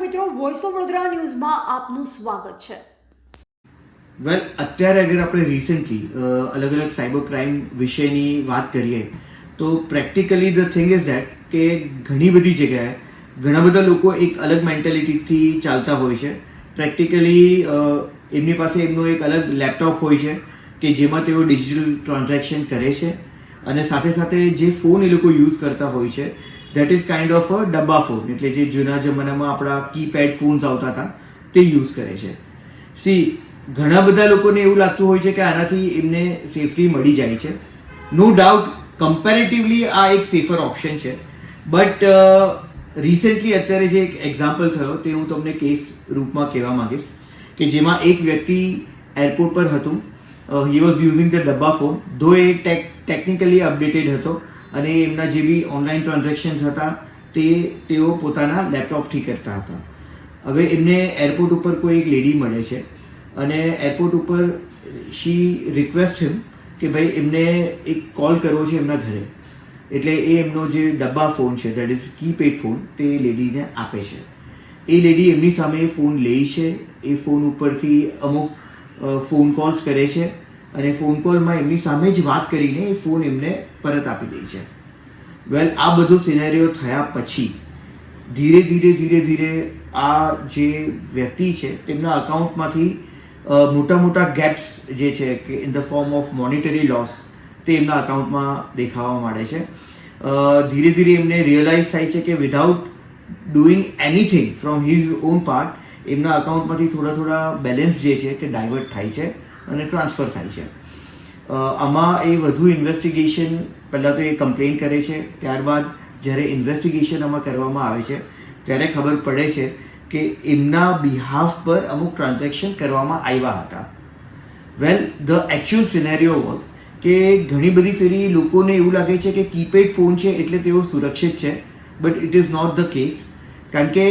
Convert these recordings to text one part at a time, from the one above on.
Voice of Vadodara ન્યૂઝમાં આપનું સ્વાગત છે. વેલ અત્યારે અગર આપણે રિસેન્ટલી અલગ અલગ સાયબર ક્રાઇમ વિશેની વાત કરીએ, તો practically the thing is that કે ઘણી બધી જગ્યાએ ઘણા બધા લોકો એક અલગ મેન્ટેલિટીથી ચાલતા હોય છે. પ્રેક્ટિકલી એમની પાસે એમનું એક અલગ લેપટોપ હોય છે કે જેમાં તેઓ ડિજિટલ ટ્રાન્ઝેક્શન કરે છે અને સાથે સાથે જે ફોન એ લોકો યુઝ કરતા હોય છે that is kind of a ડબ્બા ફોન એટલે જે જૂના જમાનામાં આપણા કીપેડ ફોન્સ આવતા હતા, તે યુઝ કરે છે. સી ઘણા બધા લોકોને એવું લાગતું હોય છે કે આનાથી એમને સેફટી મળી જાય છે. નો ડાઉટ કમ્પેરેટિવલી આ એક સેફર ઓપ્શન છે. બટ રિસેન્ટલી અત્યારે જે એક એક્ઝામ્પલ થયો, તે હું તમને કેસ રૂપમાં કહેવા માંગીશ, કે જેમાં એક વ્યક્તિ એરપોર્ટ પર હતું. હી વોઝ યુઝિંગ ધ ડબ્બા phone though a tech technically updated હતો અને એમના જે બી ઓનલાઈન ટ્રાન્ઝેક્શન્સ હતા, તે તેઓ પોતાના લેપટોપથી કરતા હતા. હવે એમને એરપોર્ટ ઉપર કોઈ એક લેડી મળે છે અને એરપોર્ટ ઉપર શી રિક્વેસ્ટ હિમ કે ભાઈ એમને એક કોલ કરવો છે એમના ઘરે. એટલે એ એમનો જે ડબ્બા ફોન છે દેટ ઇઝ કીપેડ ફોન તે લેડીને આપે છે. એ લેડી એમની સામે ફોન લે છે, એ ફોન ઉપરથી અમુક ફોન કોલ્સ કરે છે. અને ફોન કોલમાં એમની સામે જ વાત કરીને એ ફોન એમને પરત આપી દે છે. વેલ આ બધો સિનેરિયો થયા પછી ધીરે ધીરે ધીરે ધીરે આ જે વ્યક્તિ છે, તેમના અકાઉન્ટમાંથી મોટા મોટા ગેપ્સ જે છે કે in the form of monetary loss તે એમના અકાઉન્ટમાં દેખાવા માંડે છે. ધીરે ધીરે એમને રિયલાઇઝ થાય છે કે without doing anything from his own part એમના અકાઉન્ટમાંથી થોડા થોડા બેલેન્સ જે છે તે ડાયવર્ટ થાય છે. અને ટ્રાન્સફર થાય છે. આમાં એ વધુ ઇન્વેસ્ટિગેશન પહેલાં તો એ કમ્પ્લેન કરે છે, ત્યારબાદ જ્યારે ઇન્વેસ્ટિગેશન આમાં કરવામાં આવે છે, ત્યારે ખબર પડે છે કે એમના બિહાફ પર અમુક ટ્રાન્ઝેક્શન કરવામાં આવ્યા હતા. Well the actual scenario was કે ઘણી બધી ફેરી લોકોને એવું લાગે છે કે કીપેડ ફોન છે એટલે તેઓ સુરક્ષિત છે but it is not the case કારણ કે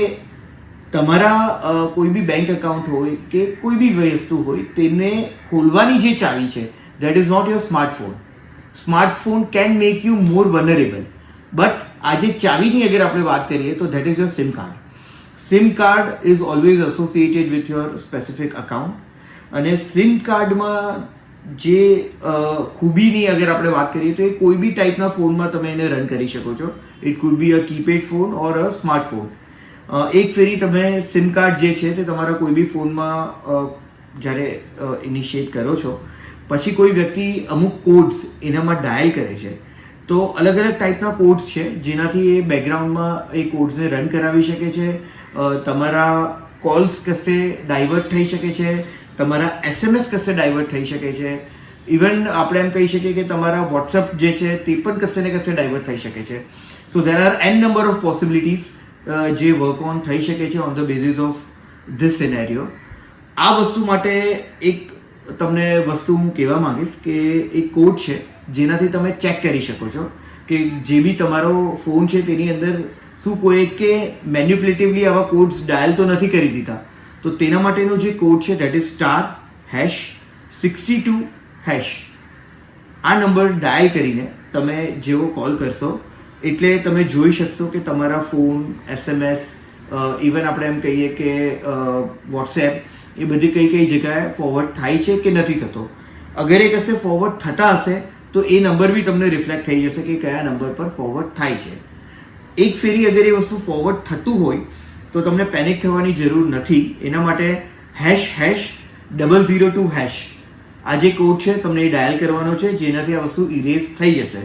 તમારા કોઈ બી બેંક એકાઉન્ટ હોય કે કોઈ બી વસ્તુ હોય તેને ખોલવાની જે ચાવી છે that is not your smartphone smartphone can make you more vulnerable but આજે ચાવીની અગર આપણે વાત કરીએ, તો that is your SIM card SIM card is always associated with your specific account અને સિમ કાર્ડમાં જે ખૂબીની અગર આપણે વાત કરીએ, તો એ કોઈ બી ટાઈપના ફોનમાં તમે એને રન કરી શકો છો. It could be a keypad phone or a smartphone એક ફેરી તમે સિમ કાર્ડ જે છે તે તમારા કોઈ બી ફોનમાં જ્યારે ઇનિશિએટ કરો છો, પછી કોઈ વ્યક્તિ અમુક કોડ્સ એનામાં ડાયલ કરે છે. તો અલગ અલગ ટાઈપના કોડ્સ છે, જેનાથી એ બેકગ્રાઉન્ડમાં એ કોડ્સને રન કરાવી શકે છે. તમારા કોલ્સ કશે ડાયવર્ટ થઈ શકે છે, તમારા એસએમએસ કશે ડાયવર્ટ થઈ શકે છે. ઇવન આપણે એમ કહી શકીએ કે તમારા વોટ્સઅપ જે છે તે પણ કશે ને કશે ડાયવર્ટ થઈ શકે છે. So there are an number of possibilities જે વર્ક ઓન થઈ શકે છે on the basis of this scenario આ વસ્તુ માટે એક તમને વસ્તુ હું કહેવા માંગીશ કે એક કોડ છે, જેનાથી તમે ચેક કરી શકો છો કે જે બી તમારો ફોન છે તેની અંદર શું કોઈ કે મેન્યુપ્યુલેટિવલી આવા કોડ્સ ડાયલ તો નથી કરી દીધા. તો તેના માટેનો જે કોડ છે that is star hash sixty two hash આ નંબર ડાયલ કરીને તમે જેવો કોલ કરશો એટલે તમે જોઈ શકશો કે તમારા ફોન એસએમએસ ઇવન આપણે એમ કહીએ કે વોટ્સએપ એ બધી કઈ કઈ જગ્યાએ ફોરવર્ડ થાય છે કે નથી થતો. અગર એ કશે ફોરવર્ડ થતા હશે, તો એ નંબર બી તમને રિફ્લેક્ટ થઈ જશે કે કયા નંબર પર ફોરવર્ડ થાય છે. એક ફેરી અગર એ વસ્તુ ફોરવર્ડ થતું હોય, તો તમને પેનિક થવાની જરૂર નથી. એના માટે hash hash double zero two hash આ જે કોડ છે, તમને એ ડાયલ કરવાનો છે, જેનાથી આ વસ્તુ ઇરેઝ થઈ જશે.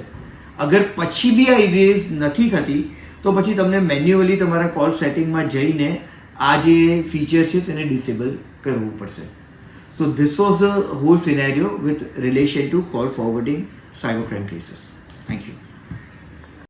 અગર પછી બી આ ઇરેઝ નથી થતી, તો પછી તમને મેન્યુઅલી તમારા કોલ સેટિંગમાં જઈને આ જે ફીચર છે તેને ડિસેબલ કરવું પડશે. So this was the whole scenario with relation to call forwarding cyber crime cases thank you